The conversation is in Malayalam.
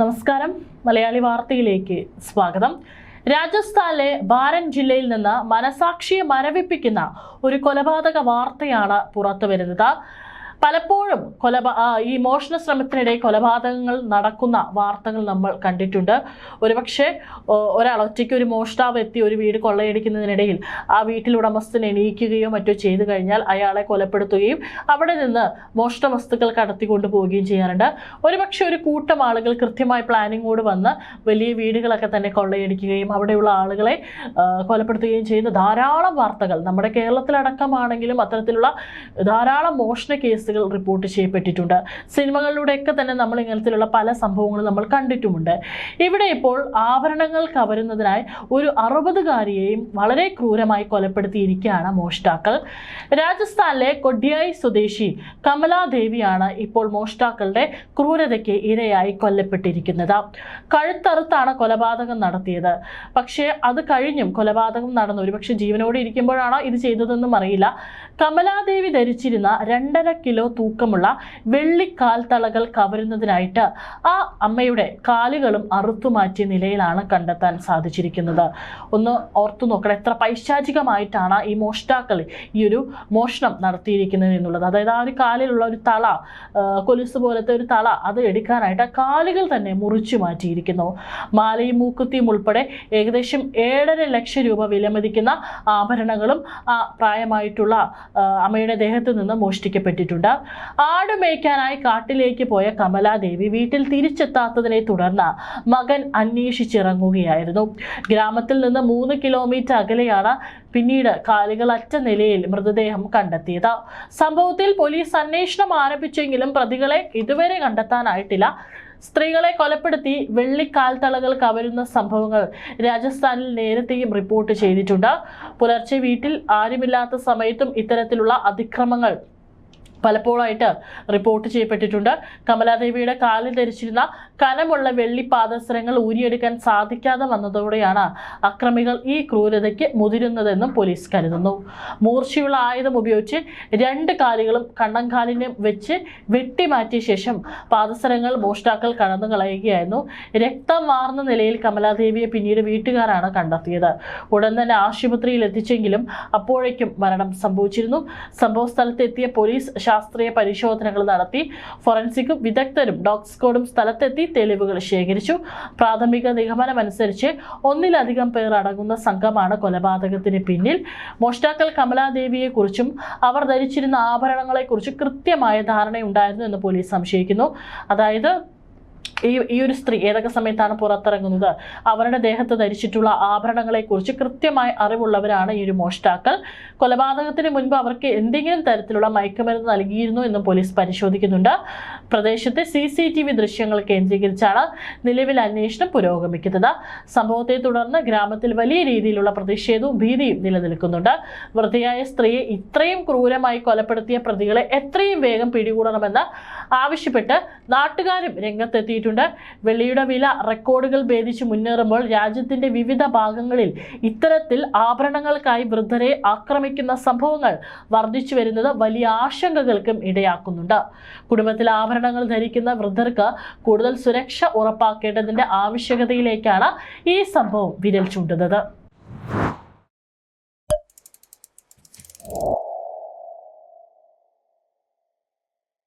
നമസ്കാരം. മലയാളി വാർത്തയിലേക്ക് സ്വാഗതം. രാജസ്ഥാനിലെ ബാരൻ ജില്ലയിൽ നിന്ന് മനസാക്ഷിയെ മരവിപ്പിക്കുന്ന ഒരു കൊലപാതക വാർത്തയാണ് പുറത്തു വരുന്നത് പലപ്പോഴും കൊലപാ ഈ മോഷണ ശ്രമത്തിനിടെ കൊലപാതകങ്ങൾ നടക്കുന്ന വാർത്തകൾ നമ്മൾ കണ്ടിട്ടുണ്ട്. ഒരുപക്ഷെ ഒരാൾ ഒറ്റയ്ക്ക് ഒരു മോഷ്ടാവ് എത്തി ഒരു വീട് കൊള്ളയടിക്കുന്നതിനിടയിൽ ആ വീട്ടിൽ ഉടമസ്ഥൻ എണീക്കുകയോ മറ്റോ ചെയ്തു കഴിഞ്ഞാൽ അയാളെ കൊലപ്പെടുത്തുകയും അവിടെ നിന്ന് മോഷണ വസ്തുക്കൾ കടത്തിക്കൊണ്ട് പോവുകയും ചെയ്യാറുണ്ട്. ഒരുപക്ഷെ ഒരു കൂട്ടം ആളുകൾ കൃത്യമായ പ്ലാനിങ്ങോട് വന്ന് വലിയ വീടുകളൊക്കെ തന്നെ കൊള്ളയടിക്കുകയും അവിടെയുള്ള ആളുകളെ കൊലപ്പെടുത്തുകയും ചെയ്യുന്ന ധാരാളം വാർത്തകൾ നമ്മുടെ കേരളത്തിലടക്കമാണെങ്കിലും അത്തരത്തിലുള്ള ധാരാളം മോഷണ കേസുകൾ റിപ്പോർട്ട് ചെയ്യപ്പെട്ടിട്ടുണ്ട്. സിനിമകളിലൂടെയൊക്കെ തന്നെ നമ്മൾ ഇങ്ങനത്തിലുള്ള പല സംഭവങ്ങളും നമ്മൾ കണ്ടിട്ടുമുണ്ട്. ഇവിടെ ഇപ്പോൾ ആഭരണങ്ങൾ കവരുന്നതിനായി ഒരു അറുപതുകാരിയെയും വളരെ ക്രൂരമായി കൊലപ്പെടുത്തിയിരിക്കുകയാണ് മോഷ്ടാക്കൾ. രാജസ്ഥാനിലെ കൊഡ്യായി സ്വദേശി കമലാദേവിയാണ് ഇപ്പോൾ മോഷ്ടാക്കളുടെ ക്രൂരതയ്ക്ക് ഇരയായി കൊല്ലപ്പെട്ടിരിക്കുന്നത്. കഴുത്തറുത്താണ് കൊലപാതകം നടത്തിയത്. പക്ഷേ അത് കഴിഞ്ഞും കൊലപാതകം നടന്നു. ഒരുപക്ഷെ ജീവനോടെ ഇരിക്കുമ്പോഴാണോ ഇത് ചെയ്തതെന്നും അറിയില്ല. കമലാദേവി ധരിച്ചിരുന്ന രണ്ടര കിലോ തൂക്കമുള്ള വെള്ളി കാൽത്തളകൾ കവരുന്നതിനായിട്ട് ആ അമ്മയുടെ കാലുകളും അറുത്തുമാറ്റിയ നിലയിലാണ് കണ്ടെത്താൻ സാധിച്ചിരിക്കുന്നത്. ഒന്ന് ഓർത്തു നോക്കണം എത്ര പൈശാചികമായിട്ടാണ് ഈ മോഷ്ടാക്കൾ ഈ ഒരു മോഷണം നടത്തിയിരിക്കുന്നത് എന്നുള്ളത്. അതായത് ആ ഒരു കാലിലുള്ള ഒരു തള കൊലുസ് പോലത്തെ ഒരു തള അത് എടുക്കാനായിട്ട് കാലുകൾ തന്നെ മുറിച്ചു മാറ്റിയിരിക്കുന്നു. മാലയും മൂക്കുത്തിയും ഉൾപ്പെടെ ഏകദേശം ഏഴര ലക്ഷം രൂപ വിലമതിക്കുന്ന ആഭരണങ്ങളും പ്രായമായിട്ടുള്ള അമ്മയുടെ ദേഹത്ത് നിന്ന് മോഷ്ടിക്കപ്പെട്ടിട്ടുണ്ട്. ആട് മേയ്ക്കാനായി കാട്ടിലേക്ക് പോയ കമലാദേവി വീട്ടിൽ തിരിച്ചെത്താത്തതിനെ തുടർന്ന് മകൻ അന്വേഷിച്ചിറങ്ങുകയായിരുന്നു. ഗ്രാമത്തിൽ നിന്ന് മൂന്ന് കിലോമീറ്റർ അകലെയാണ് പിന്നീട് കാലുകളറ്റ നിലയിൽ മൃതദേഹം കണ്ടെത്തിയത്. സംഭവത്തിൽ പോലീസ് അന്വേഷണം ആരംഭിച്ചെങ്കിലും പ്രതികളെ ഇതുവരെ കണ്ടെത്താനായിട്ടില്ല. സ്ത്രീകളെ കൊലപ്പെടുത്തി വെള്ളിക്കാൽത്തളകൾ കവരുന്ന സംഭവങ്ങൾ രാജസ്ഥാനിൽ നേരത്തെയും റിപ്പോർട്ട് ചെയ്തിട്ടുണ്ട്. പുലർച്ചെ വീട്ടിൽ ആരുമില്ലാത്ത സമയത്തും ഇത്തരത്തിലുള്ള അതിക്രമങ്ങൾ പലപ്പോഴായിട്ട് റിപ്പോർട്ട് ചെയ്യപ്പെട്ടിട്ടുണ്ട്. കമലാദേവിയുടെ കാലിൽ ധരിച്ചിരുന്ന കനമുള്ള വെള്ളി പാദസരങ്ങൾ ഊരിയെടുക്കാൻ സാധിക്കാതെ വന്നതോടെയാണ് അക്രമികൾ ഈ ക്രൂരതയ്ക്ക് മുതിരുന്നതെന്നും പോലീസ് കരുതുന്നു. മൂർച്ചയുള്ള ആയുധം ഉപയോഗിച്ച് രണ്ട് കാലുകളും കണ്ണങ്കാലിനും വെച്ച് വെട്ടിമാറ്റിയ ശേഷം പാദസരങ്ങൾ മോഷ്ടാക്കൾ കടന്നു കളയുകയായിരുന്നു. രക്തം വാർന്ന നിലയിൽ കമലാദേവിയെ പിന്നീട് വീട്ടുകാരാണ് കണ്ടെത്തിയത്. ഉടൻ തന്നെ ആശുപത്രിയിൽ എത്തിച്ചെങ്കിലും അപ്പോഴേക്കും മരണം സംഭവിച്ചിരുന്നു. സംഭവ സ്ഥലത്തെത്തിയ പോലീസ് ശാസ്ത്രീയ പരിശോധനകൾ നടത്തി. ഫോറൻസിക്കും വിദഗ്ധരും ഡോഗ് സ്ക്വാഡും സ്ഥലത്തെത്തി തെളിവുകൾ ശേഖരിച്ചു. പ്രാഥമിക നിഗമനമനുസരിച്ച് ഒന്നിലധികം പേർ അടങ്ങുന്ന സംഘമാണ് കൊലപാതകത്തിന് പിന്നിൽ. മോഷ്ടാക്കൾ കമലാദേവിയെക്കുറിച്ചും അവർ ധരിച്ചിരുന്ന ആഭരണങ്ങളെക്കുറിച്ചും കൃത്യമായ ധാരണയുണ്ടായിരുന്നു എന്ന് പോലീസ് സംശയിക്കുന്നു. അതായത് ഈ ഈ ഒരു സ്ത്രീ ഏതൊക്കെ സമയത്താണ് പുറത്തിറങ്ങുന്നത്? അവരുടെ ദേഹത്ത് ധരിച്ചിട്ടുള്ള ആഭരണങ്ങളെക്കുറിച്ച് കൃത്യമായി അറിവുള്ളവരാണ് ഈ ഒരു മോഷ്ടാക്കൾ. കൊലപാതകത്തിന് മുൻപ് അവർക്ക് എന്തെങ്കിലും തരത്തിലുള്ള മയക്കുമരുന്ന് നൽകിയിരുന്നു എന്നും പോലീസ് പരിശോധിക്കുന്നുണ്ട്. പ്രദേശത്തെ സി സി ടി വി ദൃശ്യങ്ങൾ കേന്ദ്രീകരിച്ചാണ് നിലവിൽ അന്വേഷണം പുരോഗമിക്കുന്നത്. സംഭവത്തെ തുടർന്ന് ഗ്രാമത്തിൽ വലിയ രീതിയിലുള്ള പ്രതിഷേധവും ഭീതിയും നിലനിൽക്കുന്നുണ്ട്. വൃദ്ധയായ സ്ത്രീയെ ഇത്രയും ക്രൂരമായി കൊലപ്പെടുത്തിയ പ്രതികളെ എത്രയും വേഗം പിടികൂടണമെന്ന് ആവശ്യപ്പെട്ട് നാട്ടുകാരും രംഗത്തെത്തിയിട്ടുണ്ട് വെള്ളിയുടെ വില റെക്കോർഡുകൾ ഭേദിച്ച് മുന്നേറുമ്പോൾ രാജ്യത്തിന്റെ വിവിധ ഭാഗങ്ങളിൽ ഇത്തരത്തിൽ ആഭരണങ്ങൾക്കായി വൃദ്ധരെ ആക്രമിക്കുന്ന സംഭവങ്ങൾ വർദ്ധിച്ചു വരുന്നത് വലിയ ആശങ്കകൾക്കും ഇടയാക്കുന്നുണ്ട്. കുടുംബത്തിൽ ആഭരണങ്ങൾ ധരിക്കുന്ന വൃദ്ധർക്ക് കൂടുതൽ സുരക്ഷ ഉറപ്പാക്കേണ്ടതിന്റെ ആവശ്യകതയിലേക്കാണ് ഈ സംഭവം വിരൽ ചൂണ്ടുന്നത്.